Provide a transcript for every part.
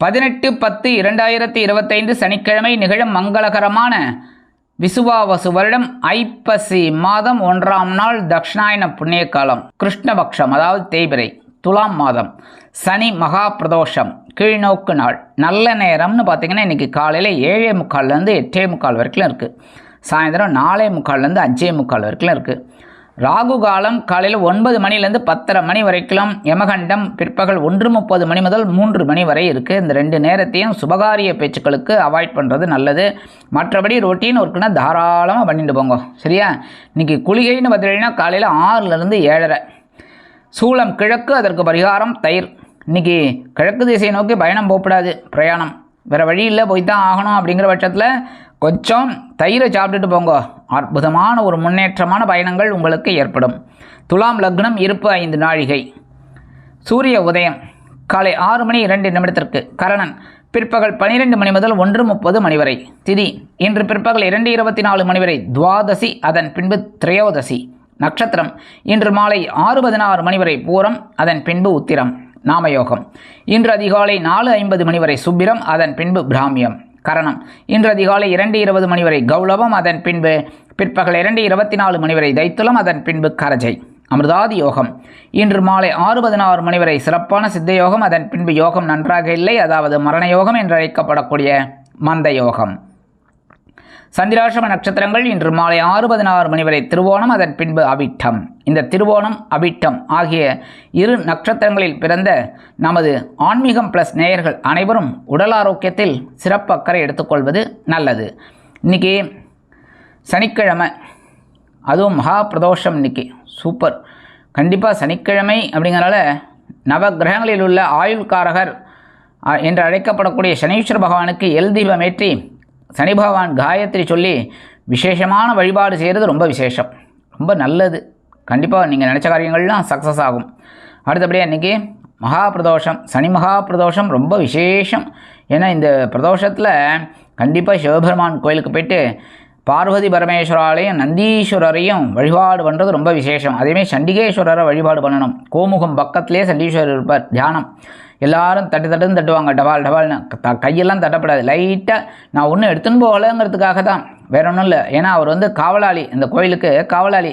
பதினெட்டு பத்து இரண்டாயிரத்தி இருபத்தைந்து சனிக்கிழமை நிகழும் மங்களகரமான விசுவாவசு வருடம் ஐப்பசி மாதம் ஒன்றாம் நாள் தக்ஷணாயன புண்ணிய காலம் கிருஷ்ணபக்ஷம் அதாவது தேய்பிரை துலாம் மாதம் சனி மகா பிரதோஷம் கீழ்நோக்கு நாள். நல்ல நேரம்னு பார்த்தீங்கன்னா இன்றைக்கி காலையில் ஏழே முக்கால்லேருந்து எட்டே முக்கால் வரைக்கும் இருக்குது சாயந்தரம் நாலே முக்கால்லேருந்து அஞ்சே முக்கால் வரைக்கும் இருக்குது ராகு காலம் காலையில் ஒன்பது மணிலேருந்து பத்தரை மணி வரைக்கும் யமகண்டம் பிற்பகல் ஒன்று முப்பது மணி முதல் மூன்று மணி வரை இருக்குது இந்த ரெண்டு நேரத்தையும் சுபகாரிய பேச்சுக்களுக்கு அவாய்ட் பண்ணுறது நல்லது. மற்றபடி ரொட்டீன் ஒர்க்குனா தாராளமாக பண்ணிட்டு போங்க. சரியா? இன்றைக்கி குளிகைன்னு பார்த்தீங்கன்னா காலையில் ஆறுலேருந்து ஏழரை. சூளம் கிழக்கு அதற்கு பரிகாரம் தயிர். இன்னைக்கு கிழக்கு திசையை நோக்கி பயணம் போகக்கூடாது. பிரயாணம். வேறு வழி இல்லை போய் தான் ஆகணும் அப்படிங்கிற பட்சத்தில் கொஞ்சம் தயிரை சாப்பிட்டுட்டு போங்க. அற்புதமான ஒரு முன்னேற்றமான பயணங்கள் உங்களுக்கு ஏற்படும். துலாம் லக்னம் இருப்பு ஐந்து நாழிகை. சூரிய உதயம் காலை ஆறு மணி இரண்டு நிமிடத்திற்கு. கரணன் பிற்பகல் பனிரெண்டு மணி முதல் ஒன்று முப்பது மணி வரை. திதி இன்று பிற்பகல் இரண்டு இருபத்தி நாலு மணி வரை. துவாதசி அதன் பின்பு திரையோதசி. நட்சத்திரம் இன்று மாலை ஆறு பதினாறு மணி வரை பூரம் அதன் பின்பு உத்திரம். நாமயோகம். இன்று அதிகாலை நாலு ஐம்பது மணி வரை சுப்பிரம் அதன் பின்பு பிராமியம். கரணம். இன்று அதிகாலை இரண்டு இருபது மணி வரை கௌலவம் அதன் பின்பு பிற்பகல் இரண்டு இருபத்தி நாலு மணி வரை தைத்துலம் அதன் பின்பு கரஜை. அமிர்தாதி யோகம். இன்று மாலை ஆறு பதினாறு மணி வரை சிறப்பான சித்த யோகம் அதன் பின்பு யோகம் நன்றாக இல்லை அதாவது மரண யோகம் என்று அழைக்கப்படக்கூடிய மந்த யோகம். சந்திராசிரம நட்சத்திரங்கள் இன்று மாலை ஆறு பதினாறு மணி வரை திருவோணம் அதன் பின்பு அவிட்டம். இந்த திருவோணம் அவிட்டம் ஆகிய இரு நட்சத்திரங்களில் பிறந்த நமது ஆன்மீகம் ப்ளஸ் நேயர்கள் அனைவரும் உடல் ஆரோக்கியத்தில் சிறப்பு அக்கறை எடுத்துக்கொள்வது நல்லது. இன்னைக்கு சனிக்கிழமை அதுவும் மகா பிரதோஷம் இன்றைக்கி சூப்பர் கண்டிப்பாக சனிக்கிழமை அப்படிங்கிறனால நவ கிரகங்களில் உள்ள ஆயுள்காரகர் என்று அழைக்கப்படக்கூடிய சனீஸ்வர பகவானுக்கு எல் தீபமேற்றி சனி பகவான் காயத்ரி சொல்லி விசேஷமான வழிபாடு செய்கிறது ரொம்ப விசேஷம். ரொம்ப நல்லது. கண்டிப்பாக நீங்கள் நினச்ச காரியங்கள்லாம் சக்ஸஸ் ஆகும். அடுத்தபடியாக இன்றைக்கி மகா பிரதோஷம் சனி மகா பிரதோஷம் ரொம்ப விசேஷம். ஏன்னா இந்த பிரதோஷத்தில் கண்டிப்பாக சிவபெருமான் கோயிலுக்கு போயிட்டு பார்வதி பரமேஸ்வராலையும் நந்தீஸ்வரரையும் வழிபாடு பண்ணுறது ரொம்ப விசேஷம். அதேமாதிரி சண்டிகேஸ்வரரை வழிபாடு பண்ணணும். கோமுகம் பக்கத்திலே சண்டீஸ்வரர் இருப்பார். தியானம். எல்லாரும் தட்டு தட்டுன்னு தட்டுவாங்க டபால் டபால்னு. த கையெல்லாம் தட்டப்படாது. லைட்டாக நான் ஒன்றும் எடுத்துன்னு போகலைங்கிறதுக்காக தான். வேற ஒன்றும் இல்லை. ஏன்னா அவர் வந்து காவலாளி. இந்த கோயிலுக்கு காவலாளி.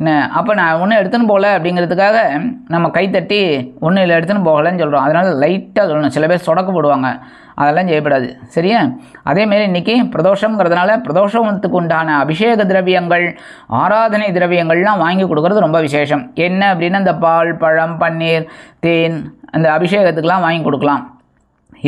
என்ன அப்போ நான் ஒன்றும் எடுத்துன்னு போகல அப்படிங்கிறதுக்காக நம்ம கை தட்டி ஒன்றும் இல்லை எடுத்துன்னு போகலைன்னு சொல்கிறோம் அதனால் லைட்டாக சொல்லணும். சில பேர் சொடக்கு போடுவாங்க. அதெல்லாம் செய்யப்படாது. சரியா? அதேமாரி இன்றைக்கி பிரதோஷங்கிறதுனால பிரதோஷத்துக்கு உண்டான அபிஷேக திரவியங்கள் ஆராதனை திரவியங்கள்லாம் வாங்கி கொடுக்கறது ரொம்ப விசேஷம். என்ன அப்படின்னா இந்த பால் பழம் பன்னீர் தேன் அந்த அபிஷேகத்துக்கெலாம் வாங்கி கொடுக்கலாம்.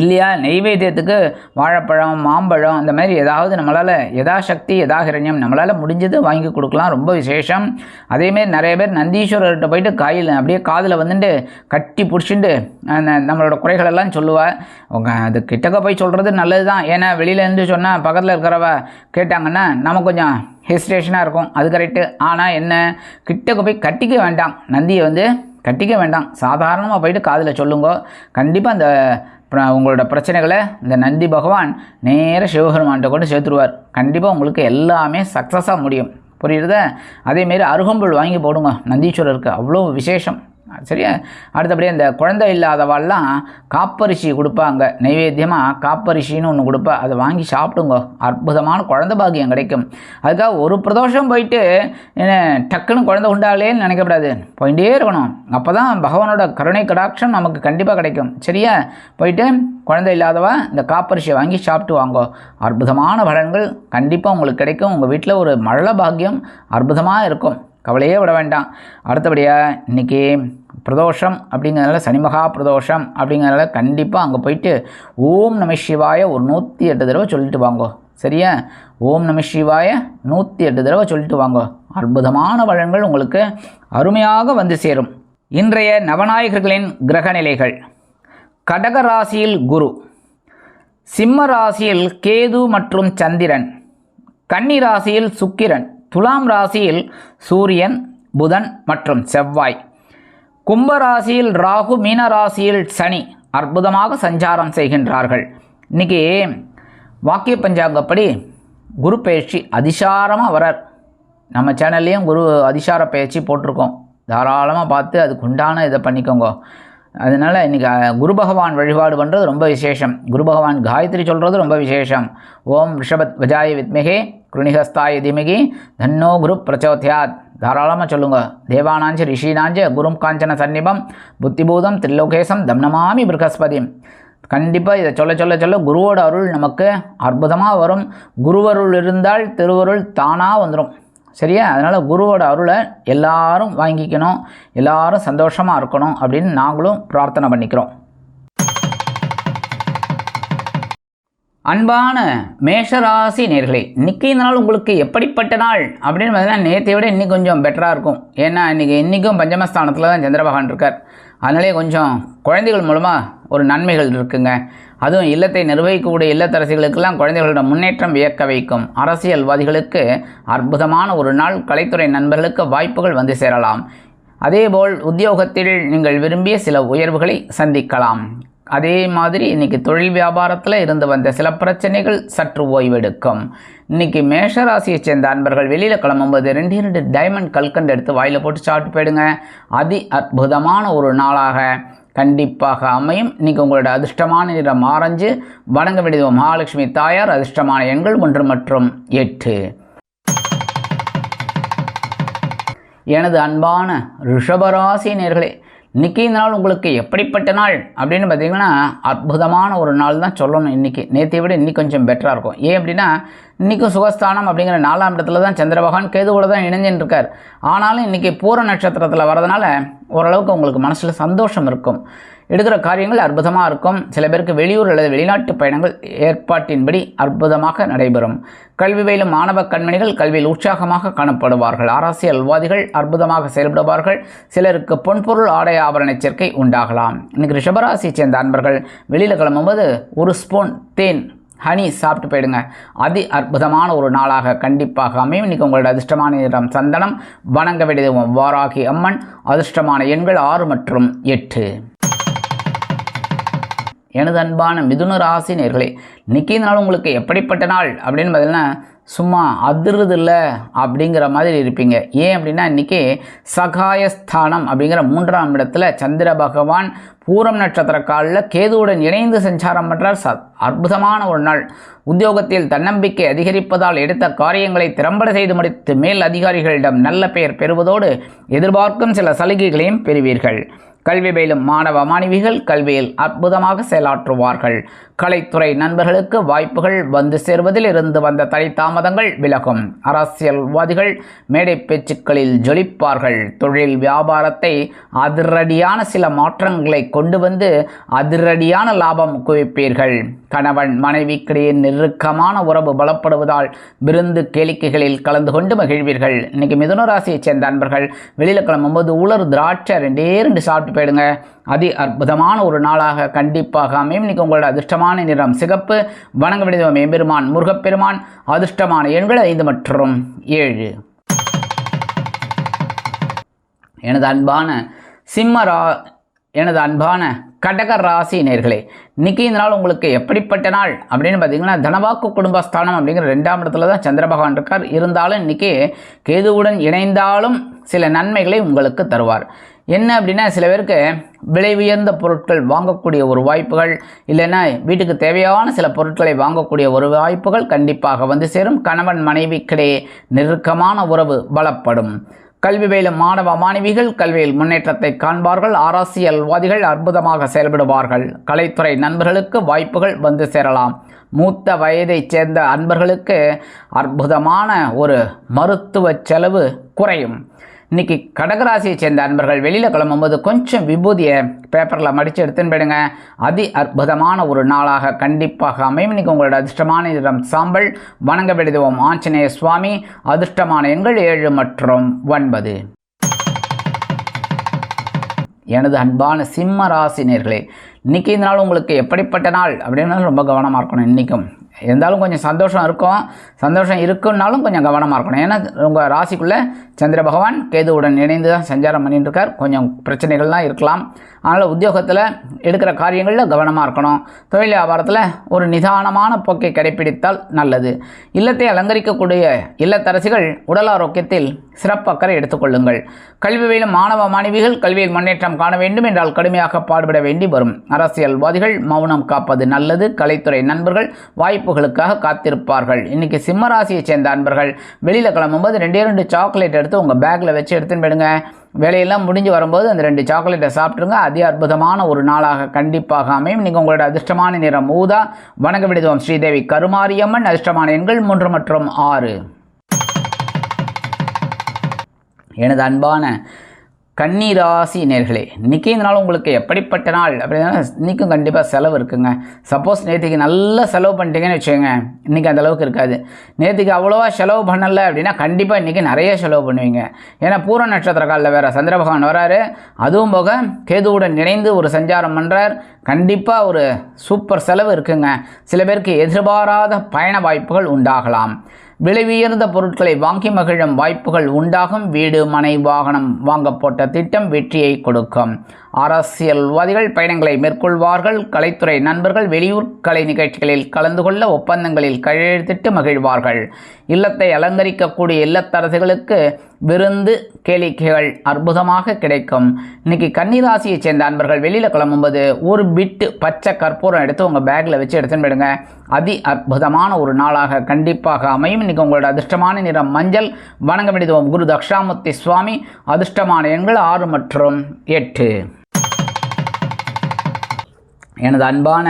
இல்லையா? நெய்வேத்தியத்துக்கு வாழைப்பழம் மாம்பழம் அந்த மாதிரி ஏதாவது நம்மளால் யதாசக்தி யதாகிரண்யம் நம்மளால் முடிஞ்சது வாங்கி கொடுக்கலாம். ரொம்ப விசேஷம். அதேமாரி நிறைய பேர் நந்தீஸ்வரர்கிட்ட போயிட்டு காயில் அப்படியே காதில் வந்துட்டு கட்டி பிடிச்சிட்டு அந்த நம்மளோட குறைகளெல்லாம் சொல்லுவா. உங்க அது கிட்டக்க போய் சொல்கிறது நல்லது தான் ஏன்னா வெளியிலேருந்து சொன்னால் பக்கத்தில் இருக்கிறவ கேட்டாங்கன்னா நம்ம கொஞ்சம் ஹெசிடேஷனாக இருக்கும். அது கரெக்டு ஆனால் என்ன? கிட்டக்க போய் கட்டிக்க வேண்டாம். நந்தியை வந்து கட்டிக்க வேண்டாம். சாதாரணமாக போயிட்டு காதில் சொல்லுங்க. கண்டிப்பாக அந்த உங்களோட பிரச்சனைகளை இந்த நந்தி பகவான் நேராக சிவபெருமான்கிட்ட கொண்டு சேர்த்துருவார். கண்டிப்பாக உங்களுக்கு எல்லாமே சக்ஸஸாக முடியும். புரியுறதா? அதேமாரி அருகம்புல் வாங்கி போடுங்க. நந்தீஸ்வரருக்கு அவ்வளோ விசேஷம். சரியா? அடுத்தபடி அந்த குழந்தை இல்லாதவாள்லாம் காப்பரிசி கொடுப்பாங்க. நைவேத்தியமாக காப்பரிசின்னு ஒன்று கொடுப்பா. அதை வாங்கி சாப்பிடுங்க. அற்புதமான குழந்தை பாக்கியம் கிடைக்கும். அதுக்காக ஒரு பிரதோஷம் போயிட்டு என்ன டக்குன்னு குழந்தை உண்டாகலேன்னு நினைக்கக்கூடாது போயிட்டே இருக்கணும். அப்போ தான் பகவானோட கருணை கடாட்சம் நமக்கு கண்டிப்பாக கிடைக்கும். சரியா? போயிட்டு குழந்தை இல்லாதவா இந்த காப்பரிசியை வாங்கி சாப்பிட்டு வாங்கோ. அற்புதமான பலன்கள் கண்டிப்பாக உங்களுக்கு கிடைக்கும். உங்கள் வீட்டில் ஒரு மழை பாக்கியம் அற்புதமாக இருக்கும். கவலையே விட வேண்டாம். அடுத்தபடியாக இன்றைக்கி பிரதோஷம் அப்படிங்கிறதுனால சனிமகா பிரதோஷம் அப்படிங்கிறதுனால கண்டிப்பாக அங்கே போயிட்டு ஓம் நம சிவாய ஒரு நூற்றி எட்டு தடவை சொல்லிட்டு வாங்கோ. சரியா? ஓம் நம சிவாய நூற்றி எட்டு தடவை சொல்லிட்டு வாங்கோ. அற்புதமான பலன்கள் உங்களுக்கு அருமையாக வந்து சேரும். இன்றைய நவநாயகர்களின் கிரகநிலைகள் கடக ராசியில் குரு சிம்ம ராசியில் கேது மற்றும் சந்திரன் கன்னி ராசியில் சுக்கிரன் துலாம் ராசியில் சூரியன் புதன் மற்றும் செவ்வாய். கும்ப ராசியில் ராகு மீன ராசியில் சனி அற்புதமாக சஞ்சாரம் செய்கின்றார்கள். இன்னைக்கு வாக்கிய பஞ்சாங்கப்படி குரு பயிற்சி அதிசாரமாக வரார். நம்ம சேனல்லையும் குரு அதிசார பயிற்சி போட்டிருக்கோம். தாராளமாக பார்த்து அதுக்கு உண்டான இதை பண்ணிக்கோங்க. அதனால் இன்றைக்கி குரு பகவான் வழிபாடு பண்ணுறது ரொம்ப விசேஷம். குரு பகவான் காயத்ரி சொல்கிறது ரொம்ப விசேஷம். ஓம் ரிஷபத் வஜாய வித்மிகே. குருணிகஸ்தாய திமிகி தன்னோ குரு பிரச்சோத்யாத். தாராளமாக சொல்லுங்க. தேவானாஞ்சி ரிஷினாஞ்ச குரும் காஞ்சன சன்னிபம் புத்திபூதம் திரிலோகேசம் தம்னமாமி பிருகஸ்பதி கண்டிப்பாக இதை சொல்ல சொல்ல சொல்ல குருவோட அருள் நமக்கு அற்புதமாக வரும். குருவருள் இருந்தால் திருவருள் தானாக வந்துடும் சரியா? அதனால் குருவோட அருளை எல்லாரும் வாங்கிக்கணும். எல்லாரும் சந்தோஷமாக இருக்கணும் அப்படின்னு நாங்களும் பிரார்த்தனை பண்ணிக்கிறோம். அன்பான மேஷராசி நேர்களே இன்றைக்கி இந்த நாள் உங்களுக்கு எப்படிப்பட்ட நாள்? அப்படின்னு பார்த்தீங்கன்னா நேற்றை விட இன்னைக்கு கொஞ்சம் பெட்டராக இருக்கும். ஏன்னா இன்றைக்கி இன்றைக்கும் பஞ்சமஸ்தானத்தில் தான் சந்திரபகவான் இருக்கார். அதனாலே கொஞ்சம் குழந்தைகள் மூலமாக ஒரு நன்மைகள் இருக்குங்க. அதுவும் இல்லத்தை நிர்வகிக்கக்கூடிய இல்லத்தரசிகளுக்கெல்லாம் குழந்தைகளோட முன்னேற்றம் வியக்க வைக்கும். அரசியல்வாதிகளுக்கு அற்புதமான ஒரு நாள். கலைத்துறை நண்பர்களுக்கு வாய்ப்புகள் வந்து சேரலாம். அதேபோல் உத்தியோகத்தில் நீங்கள் விரும்பிய சில உயர்வுகளை சந்திக்கலாம். அதே மாதிரி இன்னைக்கு தொழில் வியாபாரத்தில் இருந்து வந்த சில பிரச்சனைகள் சற்று ஓய்வெடுக்கும். இன்னைக்கு மேஷராசியை சேர்ந்த அன்பர்கள் வெளியில் கிளம்பும்போது ரெண்டு ரெண்டு டைமண்ட் கல்கண்டு எடுத்து வாயில் போட்டு சாப்பிட்டு போயிடுங்க. அதி அற்புதமான ஒரு நாளாக கண்டிப்பாக அமையும். இன்னைக்கு உங்களோட அதிர்ஷ்டமான நிறம் ஆரஞ்சு வணங்க வேண்டியது மகாலட்சுமி தாயார் அதிர்ஷ்டமான எண்கள் ஒன்று மற்றும் எட்டு. எனது அன்பான ரிஷபராசி நேர்களே இன்றைக்கி இந்த நாள் உங்களுக்கு எப்படிப்பட்ட நாள் அப்படின்னு பார்த்தீங்கன்னா அற்புதமான ஒரு நாள் தான் சொல்லணும் இன்றைக்கி நேற்றை விட இன்னைக்கு கொஞ்சம் பெட்டராக இருக்கும். ஏன் அப்படின்னா இன்றைக்கும் சுகஸ்தானம் அப்படிங்கிற நாலாம் இடத்துல தான் சந்திர பகவான் கேதுவோட தான் இணைஞ்சுன்னு இருக்கார். ஆனாலும் இன்றைக்கி பூர நட்சத்திரத்தில் வரதுனால ஓரளவுக்கு உங்களுக்கு மனசில் சந்தோஷம் இருக்கும். எடுக்கிற காரியங்கள் அற்புதமாக இருக்கும். சில பேருக்கு வெளியூர் அல்லது வெளிநாட்டு பயணங்கள் ஏற்பாட்டின்படி அற்புதமாக நடைபெறும். கல்வி பயிலும் மாணவ கண்மணிகள் கல்வியில் உற்சாகமாக காணப்படுவார்கள். அரசியல்வாதிகள் அற்புதமாக செயல்படுவார்கள். சிலருக்கு பொன்பொருள் ஆடை ஆபரண சேர்க்கை உண்டாகலாம். இன்னைக்கு ரிஷபராசியை சேர்ந்த அன்பர்கள் வெளியில் கிளம்பும்போது ஒரு ஸ்பூன் தேன் ஹனி சாப்பிட்டு போயிடுங்க. அதி அற்புதமான ஒரு நாளாக கண்டிப்பாக அமையும். இன்றைக்கி உங்களோட அதிர்ஷ்டமான நிறம் சந்தனம். வணங்க வேண்டியது வாராகி அம்மன். அதிர்ஷ்டமான எண்கள் ஆறு மற்றும் எட்டு. எனது அன்பான மிதுன ராசி நேர்களே நாள் உங்களுக்கு எப்படிப்பட்ட நாள்? அப்படின்னு பார்த்தீங்கன்னா சும்மா அதிர்றது இல்லை அப்படிங்கிற மாதிரி இருப்பீங்க. ஏன் அப்படின்னா இன்றைக்கி சகாயஸ்தானம் அப்படிங்கிற மூன்றாம் இடத்துல சந்திர பகவான் பூரம் நட்சத்திர காலில் கேதுவுடன் இணைந்து சஞ்சாரம் பண்ணுறார் ச அற்புதமான ஒரு நாள். உத்தியோகத்தில் தன்னம்பிக்கை அதிகரிப்பதால் எடுத்த காரியங்களை திறம்பட செய்து முடித்து மேல் அதிகாரிகளிடம் நல்ல பெயர் பெறுவதோடு எதிர்பார்க்கும் சில சலுகைகளையும் பெறுவீர்கள். கல்வி பயிலும் மாணவ மாணவிகள் கல்வியில் அற்புதமாக செயலாற்றுவார்கள். கலைத்துறை நண்பர்களுக்கு வாய்ப்புகள் வந்து சேர்வதில் இருந்து வந்த தலை தாமதங்கள் விலகும். அரசியல்வாதிகள் மேடை பேச்சுக்களில் ஜொலிப்பார்கள். தொழில் வியாபாரத்தை அதிரடியான சில மாற்றங்களை கொண்டு வந்து அதிரடியான லாபம் குவிப்பீர்கள். கணவன் மனைவிக்கிடையே நெருக்கமான உறவு பலப்படுவதால் விருந்து கேளிக்கைகளில் கலந்து கொண்டு மகிழ்வீர்கள். இன்னைக்கு மிதுன ராசியைச் சேர்ந்த அன்பர்கள் வெளியில் கிளம்பும்போது உலர் திராட்சை ரெண்டே ரெண்டு சாப்பிட்டு போயிடுங்க. அதி அற்புதமான ஒரு நாளாக கண்டிப்பாக அமையும். இன்னைக்கு உங்களோட அதிர்ஷ்டமான நிறம் சிகப்பு. வணங்க வேண்டியது எம்பெருமான் முருகப்பெருமான். அதிர்ஷ்டமான எண்கள் ஐந்து மற்றும் ஏழு. எனது அன்பான சிம்மரா எனது அன்பான கடக ராசி நேர்களே இன்னைக்கு இந்த நாள் உங்களுக்கு எப்படிப்பட்ட நாள்? அப்படின்னு பார்த்தீங்கன்னா தனவாக்கு குடும்பஸ்தானம் அப்படிங்கிற ரெண்டாம் இடத்துல தான் சந்திர பகவான் இருக்கார். இருந்தாலும் இன்னைக்கு கேதுவுடன் இணைந்தாலும் சில நன்மைகளை உங்களுக்கு தருவார். என்ன அப்படின்னா சில பேருக்கு விலை உயர்ந்த பொருட்கள் வாங்கக்கூடிய ஒரு வாய்ப்புகள் இல்லைன்னா வீட்டுக்கு தேவையான சில பொருட்களை வாங்கக்கூடிய ஒரு வாய்ப்புகள் கண்டிப்பாக வந்து சேரும். கணவன் மனைவிக்கிடையே நெருக்கமான உறவு பலப்படும் கல்வி பயிலும் மாணவ மாணவிகள் கல்வியில் முன்னேற்றத்தை காண்பார்கள். அரசியல்வாதிகள் அற்புதமாக செயல்படுவார்கள். கலைத்துறை நண்பர்களுக்கு வாய்ப்புகள் வந்து சேரலாம். மூத்த வயதைச் சேர்ந்த அன்பர்களுக்கு அற்புதமான ஒரு மருத்துவ செலவு குறையும். இன்னைக்கு கடகராசியை சேர்ந்த அன்பர்கள் வெளியில் கிளம்பும்போது கொஞ்சம் விபூதியை பேப்பரில் மடித்து எடுத்துன்னு போயிடுங்க. அதி அற்புதமான ஒரு நாளாக கண்டிப்பாக அமையும். இன்னைக்கு உங்களோட அதிர்ஷ்டமான நிறம் சாம்பல். வணங்க விடுதுவோம் ஆஞ்சநேய சுவாமி அதிர்ஷ்டமான எண்கள் ஏழு மற்றும் ஒன்பது. எனது அன்பான சிம்ம ராசினியர்களே இன்றைக்கி இந்த நாள் உங்களுக்கு எப்படிப்பட்ட நாள் அப்படின்னா ரொம்ப கவனமாக இருக்கணும். இன்றைக்கும் இருந்தாலும் கொஞ்சம் சந்தோஷம் இருக்கும். சந்தோஷம் இருக்குன்னாலும் கொஞ்சம் கவனமாக இருக்கணும். ஏன்னா உங்கள் ராசிக்குள்ளே சந்திர பகவான் கேதுவுடன் இணைந்து தான் சஞ்சாரம் பண்ணிட்டுருக்கார். கொஞ்சம் பிரச்சனைகள்லாம் இருக்கலாம். அதனால் உத்தியோகத்தில் எடுக்கிற காரியங்களில் கவனமாக இருக்கணும். தொழில் வியாபாரத்தில் ஒரு நிதானமான போக்கை கடைப்பிடித்தால் நல்லது. இல்லத்தை அலங்கரிக்கக்கூடிய இல்லத்தரசிகள் உடல் ஆரோக்கியத்தில் சிறப்பக்கறை எடுத்துக்கொள்ளுங்கள். கல்வியில் மாணவ மாணவிகள் கல்வியில் முன்னேற்றம் காண வேண்டும் என்றால் கடுமையாக பாடுபட வேண்டி வரும். அரசியல்வாதிகள் மௌனம் காப்பது நல்லது. கலைத்துறை நண்பர்கள் வாய்ப்புகளுக்காக காத்திருப்பார்கள். இன்னைக்கு சிம்மராசியைச் சேர்ந்த அன்பர்கள் வெளியில் கிளம்பும்போது ரெண்டே ரெண்டு சாக்லேட் எடுத்து உங்கள் பேக்கில் வச்சு எடுத்துன்னு போயிடுங்க. வேலையெல்லாம் முடிஞ்சு வரும்போது அந்த ரெண்டு சாக்லேட்டை சாப்பிட்ருங்க அதி அற்புதமான ஒரு நாளாக கண்டிப்பாக அமையும். நீங்கள் உங்களோட அதிர்ஷ்டமான நிறம் ஊதா. வணங்க விடுதோம் ஸ்ரீதேவி கருமாரியம்மன். அதிர்ஷ்டமான எண்கள் மூன்று மற்றும் ஆறு. எனது அன்பான கன்னிராசி நேர்களே இன்றைக்கி இந்த நாள் உங்களுக்கு எப்படிப்பட்ட நாள்? அப்படின்னா இன்றைக்கும் கண்டிப்பாக செலவு இருக்குங்க. சப்போஸ் நேற்றுக்கு நல்லா செலவு பண்ணிட்டீங்கன்னு வச்சுக்கோங்க இன்றைக்கி அந்தளவுக்கு இருக்காது. நேற்றுக்கு அவ்வளோவா செலவு பண்ணலை அப்படின்னா கண்டிப்பாக இன்றைக்கி நிறைய செலவு பண்ணுவீங்க. ஏன்னா பூர நட்சத்திர காலில் வேறு சந்திர பகவான் வராரு. அதுவும் போக கேதுவுடன் இணைந்து ஒரு சஞ்சாரம் பண்ணுறார் கண்டிப்பாக ஒரு சூப்பர் செலவு இருக்குங்க. சில பேருக்கு எதிர்பாராத பயண வாய்ப்புகள் உண்டாகலாம். விலை உயர்ந்த பொருட்களை வாங்கி மகிழும் வாய்ப்புகள் உண்டாகும். வீடு மனை வாகனம் வாங்கப்பட்ட திட்டம் வெற்றியை கொடுக்கும். அரசியல்வாதிகள் பயணங்களை மேற்கொள்வார்கள் கலைத்துறை நண்பர்கள் வெளியூர் கலை நிகழ்ச்சிகளில் கலந்து கொள்ள ஒப்பந்தங்களில் கையெழுத்திட்டு மகிழ்வார்கள். இல்லத்தை அலங்கரிக்கக்கூடிய இல்லத்தரசுகளுக்கு விருந்து கேளிக்கைகள் அற்புதமாக கிடைக்கும். இன்னைக்கு கன்னிராசியைச் சேர்ந்த அன்பர்கள் வெளியில் கிளம்பும்போது ஒரு பிட்டு பச்சை கற்பூரம் எடுத்து உங்கள் பேக்கில் வச்சு எடுத்துன்னு போயிடுங்க. அதி அற்புதமான ஒரு நாளாக கண்டிப்பாக அமையும். இன்னைக்கு உங்களோட அதிர்ஷ்டமான நிறம் மஞ்சள் வணங்க வேண்டியதுவோம் குரு தக்ஷாமூர்த்தி சுவாமி. அதிர்ஷ்டமான எண்கள் ஆறு மற்றும் எட்டு. எனது அன்பான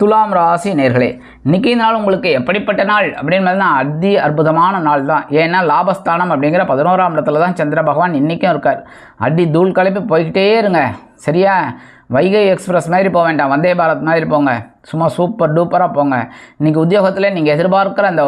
துலாம் ராசி நேர்களே இன்றைக்கி நாள் உங்களுக்கு எப்படிப்பட்ட நாள் அப்படின்னு தான் அதி அற்புதமான நாள் தான். ஏன்னா லாபஸ்தானம் அப்படிங்கிற பதினோராம் இடத்துல தான் சந்திர பகவான் இன்றைக்கும் இருக்கார். அடி தூள் கலப்பி போய்கிட்டே இருங்க. சரியா? வைகை எக்ஸ்பிரஸ் மாதிரி போக வேண்டாம். வந்தே பாரத் மாதிரி போங்க. சும்மா சூப்பர் டூப்பராக போங்க. இன்றைக்கி உத்தியோகத்தில் நீங்கள் எதிர்பார்க்குற அந்த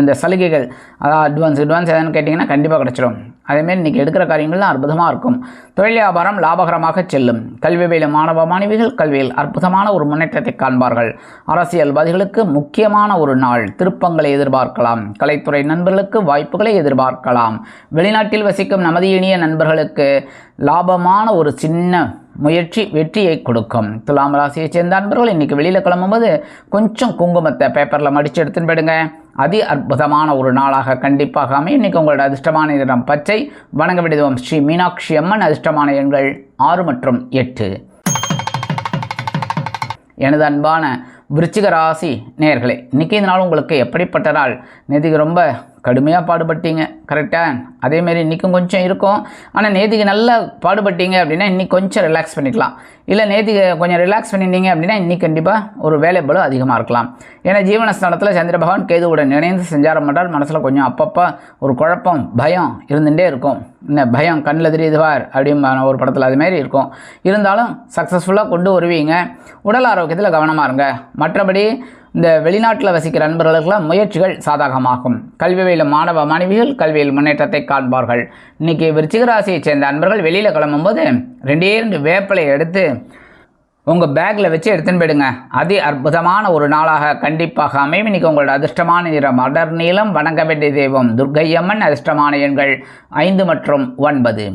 இந்த சலுகைகள் அதாவது அட்வான்ஸ் அட்வான்ஸ் எதுன்னு கேட்டிங்கன்னா கண்டிப்பாக கிடச்சிடும் அதேமாரி இன்றைக்கி எடுக்கிற காரியங்கள்லாம் அற்புதமாக இருக்கும். தொழில் வியாபாரம் லாபகரமாக செல்லும். கல்வி பயிலும் மாணவ மாணவிகள் கல்வியில் அற்புதமான ஒரு முன்னேற்றத்தை காண்பார்கள். அரசியல்வாதிகளுக்கு முக்கியமான ஒரு நாள். திருப்பங்களை எதிர்பார்க்கலாம். கலைத்துறை நண்பர்களுக்கு வாய்ப்புகளை எதிர்பார்க்கலாம். வெளிநாட்டில் வசிக்கும் நமது இனிய நண்பர்களுக்கு லாபமான ஒரு சின்ன முயற்சி வெற்றியை கொடுக்கும். துலாம் ராசியைச் சேர்ந்த அன்பர்கள் இன்றைக்கி வெளியில் கிளம்பும்போது கொஞ்சம் குங்குமத்தை பேப்பரில் மடித்து எடுத்துன்னு போயிடுங்க. அதி அற்புதமான ஒரு நாளாக கண்டிப்பாக அமையும். இன்றைக்கி உங்களோட அதிர்ஷ்டமான நிறம் பச்சை. வணங்க விடுவோம் ஸ்ரீ மீனாட்சி அம்மன். அதிர்ஷ்டமான எண்கள் ஆறு மற்றும் எட்டு. எனது அன்பான விருச்சிக ராசி நேர்களே இன்றைக்கி இந்த நாள் உங்களுக்கு எப்படிப்பட்ட நாள்? நேற்றுக்கு ரொம்ப கடுமையாக பாடுபட்டீங்க. கரெக்டாக அதேமாரி இன்றைக்கும் கொஞ்சம் இருக்கும். ஆனால் நேற்றுக்கு நல்லா பாடுபட்டீங்க அப்படின்னா இன்றைக்கி கொஞ்சம் ரிலாக்ஸ் பண்ணிக்கலாம். இல்லை நேற்றுக்கு கொஞ்சம் ரிலாக்ஸ் பண்ணியிருந்தீங்க அப்படின்னா இன்றைக்கி கண்டிப்பாக ஒரு வேலை அதிகமாக இருக்கலாம். ஏன்னா ஜீவனஸ்தானத்தில் சந்திர பகவான் கேதுவுடன் இணைந்து செஞ்சாரம் பண்ணால் மனசில் கொஞ்சம் அப்பப்போ ஒரு குழப்பம் பயம் இருந்துகிட்டே இருக்கும். இந்த பயம் கண்ணில் தெரியுதுவார் அப்படின்னு ஒரு படத்தில் அதுமாரி இருக்கும். இருந்தாலும் சக்ஸஸ்ஃபுல்லாக கொண்டு வருவீங்க. உடல் ஆரோக்கியத்தில் கவனமாக இருங்க. மற்றபடி இந்த வெளிநாட்டில் வசிக்கிற நண்பர்களுக்கெல்லாம் முயற்சிகள் சாதகமாகும். கல்வியில் மாணவ மாணவிகள் கல்வியில் முன்னேற்றத்தை காண்பார்கள். இன்றைக்கி விருச்சிகராசியைச் சேர்ந்த அன்பர்கள் வெளியில் கிளம்பும்போது ரெண்டே ரெண்டு வேப்பிலை எடுத்து உங்கள் பேக்கில் வச்சு எடுத்துன்னு போயிடுங்க. அதி அற்புதமான ஒரு நாளாக கண்டிப்பாக அமையும். இன்றைக்கி உங்களோட அதிர்ஷ்டமான நிறம் அடர் நீளம் வணங்க வேண்டிய தெய்வம் துர்க்கையம்மன் அதிர்ஷ்டமான எண்கள் ஐந்து மற்றும் ஒன்பது.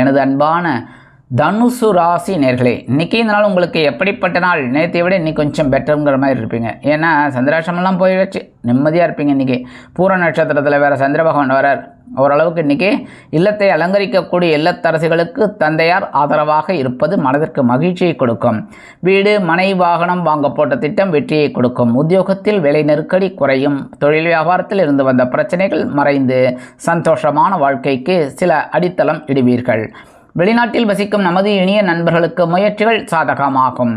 எனது அன்பான தனுசு ராசி நேர்களே இன்றைக்கி இந்த நாள் உங்களுக்கு எப்படிப்பட்ட நாள்? நேற்றை விட இன்னைக்கு கொஞ்சம் பெட்டருங்கிற மாதிரி இருப்பீங்க. ஏன்னா சந்திராசிரமெல்லாம் போயிடுச்சு நிம்மதியாக இருப்பீங்க இன்றைக்கி பூர நட்சத்திரத்தில் வேறு சந்திர பகவான் வரார். ஓரளவுக்கு இன்றைக்கி இல்லத்தை அலங்கரிக்கக்கூடிய இல்லத்தரசிகளுக்கு தந்தையார் ஆதரவாக இருப்பது மனதிற்கு மகிழ்ச்சியை கொடுக்கும். வீடு மனை வாகனம் வாங்க போட்ட திட்டம் வெற்றியை கொடுக்கும். உத்தியோகத்தில் விலை நெருக்கடி குறையும். தொழில் வியாபாரத்தில் இருந்து வந்த பிரச்சனைகள் மறைந்து சந்தோஷமான வாழ்க்கைக்கு சில அடித்தளம் இடுவீர்கள். வெளிநாட்டில் வசிக்கும் நமது இனிய நண்பர்களுக்கு முயற்சிகள் சாதகமாகும்.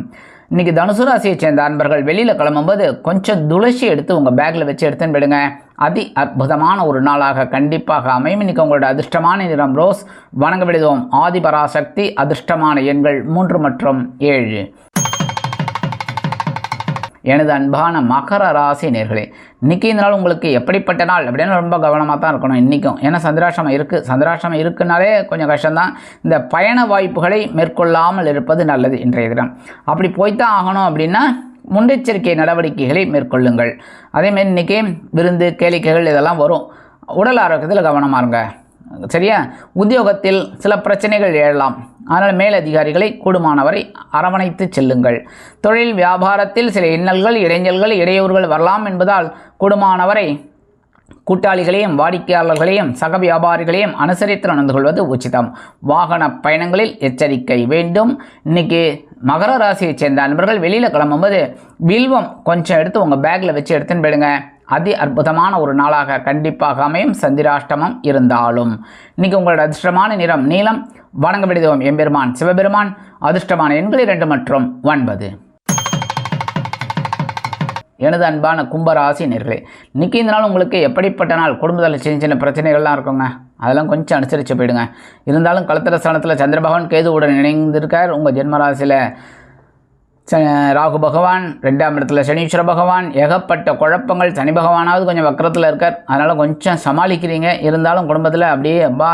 இன்றைக்கி தனுசு ராசியை சேர்ந்த அன்பர்கள் வெளியில் கிளம்பும்போது கொஞ்சம் துளசி எடுத்து உங்கள் பேக்கில் வச்சு எடுத்துன்னு விடுங்க அதி அற்புதமான ஒரு நாளாக கண்டிப்பாக அமையும். இன்றைக்கி உங்களோட அதிர்ஷ்டமான நிறம் ரோஸ். வணங்க விடுவோம். ஆதிபராசக்தி அதிர்ஷ்டமான எண்கள் மூன்று மற்றும் ஏழு. எனது அன்பான மகர ராசி நேர்களே இன்றைக்கி இந்த நாள் உங்களுக்கு எப்படிப்பட்ட நாள் அப்படின்னு ரொம்ப கவனமாக தான் இருக்கணும் இன்றைக்கும் ஏன்னா சந்திராசிரமம் இருக்குது சந்திராசிரமம் இருக்குனாலே கொஞ்சம் கஷ்டம்தான். இந்த பயண வாய்ப்புகளை மேற்கொள்ளாமல் இருப்பது நல்லது இன்றைய தினம். அப்படி போய்த்தான் ஆகணும் அப்படின்னா முன்னெச்சரிக்கை நடவடிக்கைகளை மேற்கொள்ளுங்கள். அதேமாரி இன்றைக்கி விருந்து கேளிக்கைகள் இதெல்லாம் வரும். உடல் ஆரோக்கியத்தில் கவனமாக இருங்க. சரியா? உத்தியோகத்தில் சில பிரச்சனைகள் எழலாம். ஆனால் மேலதிகாரிகளை கூடுமானவரை அரவணைத்து செல்லுங்கள். தொழில் வியாபாரத்தில் சில இன்னல்கள் இடைஞ்சல்கள் இடையூறுகள் வரலாம் என்பதால் கூடுமானவரை கூட்டாளிகளையும் வாடிக்கையாளர்களையும் சக வியாபாரிகளையும் அனுசரித்து நடந்து கொள்வது உச்சிதம். வாகன பயணங்களில் எச்சரிக்கை வேண்டும். இன்னைக்கு மகர ராசியைச் சேர்ந்த நண்பர்கள் வெளியில் கிளம்பும்போது வில்வம் கொஞ்சம் எடுத்து உங்கள் பேக்கில் வச்சு எடுத்துன்னு போயிடுங்க. அதி அற்புதமான ஒரு நாளாக கண்டிப்பாக அமையும் சந்திராஷ்டமம் இருந்தாலும். இன்றைக்கி உங்களோட அதிர்ஷ்டமான நிறம் நீளம் வணங்க விடுதோம். எம்பெருமான் சிவபெருமான். அதிர்ஷ்டமான எண்கள் இரண்டு மற்றும் ஒன்பது. எனது அன்பான கும்பராசி நேர்களே இன்றைக்கி இந்த நாள் உங்களுக்கு எப்படிப்பட்ட நாள்? குடும்பத்தில் சின்ன சின்ன பிரச்சனைகள்லாம் இருக்குங்க. அதெல்லாம் கொஞ்சம் அனுசரித்து போயிடுங்க. இருந்தாலும் கலத்திர ஸ்தானத்தில் சந்திர பகவான் கேதுவுடன் இணைந்திருக்கார். உங்கள் ஜென்மராசியில் ராகு பகவான் ரெண்டாம் இடத்துல சனீஸ்வர பகவான் ஏகப்பட்ட குழப்பங்கள் சனி பகவானாவது கொஞ்சம் வக்கரத்தில் இருக்கார். அதனால் கொஞ்சம் சமாளிக்கிறீங்க. இருந்தாலும் குடும்பத்தில் அப்படியே அப்பா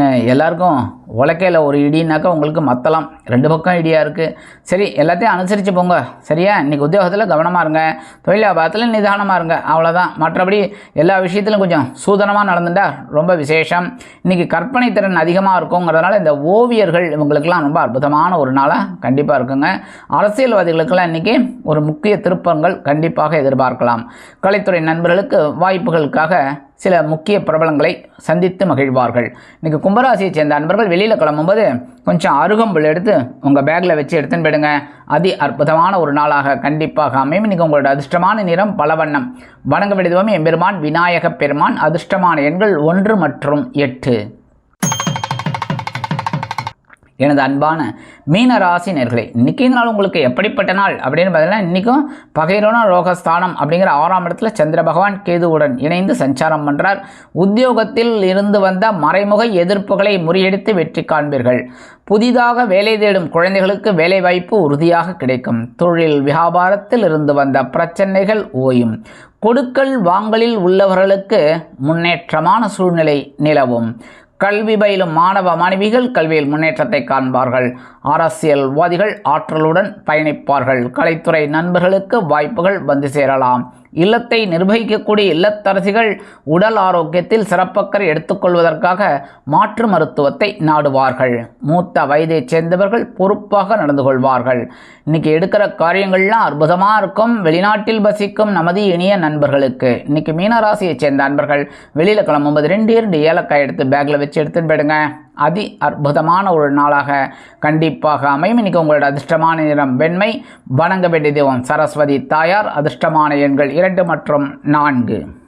எல்லாருக்கும் உலக்கையில் ஒரு இடினாக்கா உங்களுக்கு மற்றலாம் ரெண்டு பக்கம் இடியாக இருக்குது சரி எல்லாத்தையும் அனுசரித்து போங்க. சரியா? இன்றைக்கி உத்தியோகத்தில் கவனமாக இருங்க. தொழில் வியாபாரத்தில் நிதானமாக இருங்க. அவ்வளோதான் மற்றபடி எல்லா விஷயத்திலும் கொஞ்சம் சூதனமாக நடந்துட்டா ரொம்ப விசேஷம். இன்றைக்கி கற்பனை திறன் அதிகமாக இருக்குங்கிறதுனால இந்த ஓவியர்கள் இவங்களுக்கெல்லாம் ரொம்ப அற்புதமான ஒரு நாளாக கண்டிப்பாக இருக்குங்க. அரசியல்வாதிகளுக்கெல்லாம் இன்றைக்கி ஒரு முக்கிய திருப்பங்கள் கண்டிப்பாக எதிர்பார்க்கலாம். கலைத்துறை நண்பர்களுக்கு வாய்ப்புகளுக்காக சில முக்கிய பிரபலங்களை சந்தித்து மகிழ்வார்கள். இன்றைக்கி கும்பராசியை சேர்ந்த அன்பர்கள் வெளியில் கிளம்பும்போது கொஞ்சம் அருகம்புல் எடுத்து உங்கள் பேக்கில் வச்சு எடுத்துன்னு போயிடுங்க. அதி அற்புதமான ஒரு நாளாக கண்டிப்பாக அமையும். இன்றைக்கி உங்களோட அதிர்ஷ்டமான நிறம் பலவண்ணம். வணங்க விடுதுவமே எம்பெருமான் விநாயக பெருமான் அதிர்ஷ்டமான எண்கள் ஒன்று மற்றும் எட்டு. எனது அன்பான மீன ராசி நேர்களை இன்றைக்கி நாள் உங்களுக்கு எப்படிப்பட்ட நாள்? அப்படின்னு பார்த்தீங்கன்னா இன்றைக்கும் பகைரோன ரோகஸ்தானம் அப்படிங்கிற ஆறாம் இடத்துல சந்திர பகவான் கேதுவுடன் இணைந்து சஞ்சாரம் பண்ணுறார் உத்தியோகத்தில் இருந்து வந்த மறைமுக எதிர்ப்புகளை முறியடித்து வெற்றி காண்பீர்கள். புதிதாக வேலை தேடும் குழந்தைகளுக்கு வேலைவாய்ப்பு உறுதியாக கிடைக்கும். தொழில் வியாபாரத்தில் இருந்து வந்த பிரச்சனைகள் ஓயும். கொடுக்கல் வாங்கலில் உள்ளவர்களுக்கு முன்னேற்றமான சூழ்நிலை நிலவும். கல்வி பயிலும் மாணவ மாணவிகள் கல்வியில் முன்னேற்றத்தை காண்பார்கள். அரசியல்வாதிகள் ஆற்றலுடன் பயணிப்பார்கள். கலைத்துறை நண்பர்களுக்கு வாய்ப்புகள் வந்து சேரலாம். இல்லத்தை நிர்வகிக்கக்கூடிய இல்லத்தரசிகள் உடல் ஆரோக்கியத்தில் சிறப்பக்கறை எடுத்துக்கொள்வதற்காக மாற்று மருத்துவத்தை நாடுவார்கள். மூத்த வயதைச் சேர்ந்தவர்கள் பொறுப்பாக நடந்து கொள்வார்கள். இன்னைக்கு எடுக்கிற காரியங்கள்லாம் அற்புதமாக இருக்கும். வெளிநாட்டில் வசிக்கும் நமது இனிய நண்பர்களுக்கு. இன்னைக்கு மீனராசியைச் சேர்ந்த நண்பர்கள் வெளியில் கிளம்பும்போது ரெண்டு இரண்டு ஏலக்காய் எடுத்து பேக்கில் வச்சு எடுத்துன்னு போயிடுங்க. அதி அற்புதமான ஒரு நாளாக கண்டிப்பாக அமையும். இன்னைக்கு உங்களோட அதிர்ஷ்டமான நிறம் வெண்மை. வணங்க வேண்டிய தெய்வம் சரஸ்வதி தாயார். அதிர்ஷ்டமான எண்கள் இரண்டு மற்றும் நான்கு.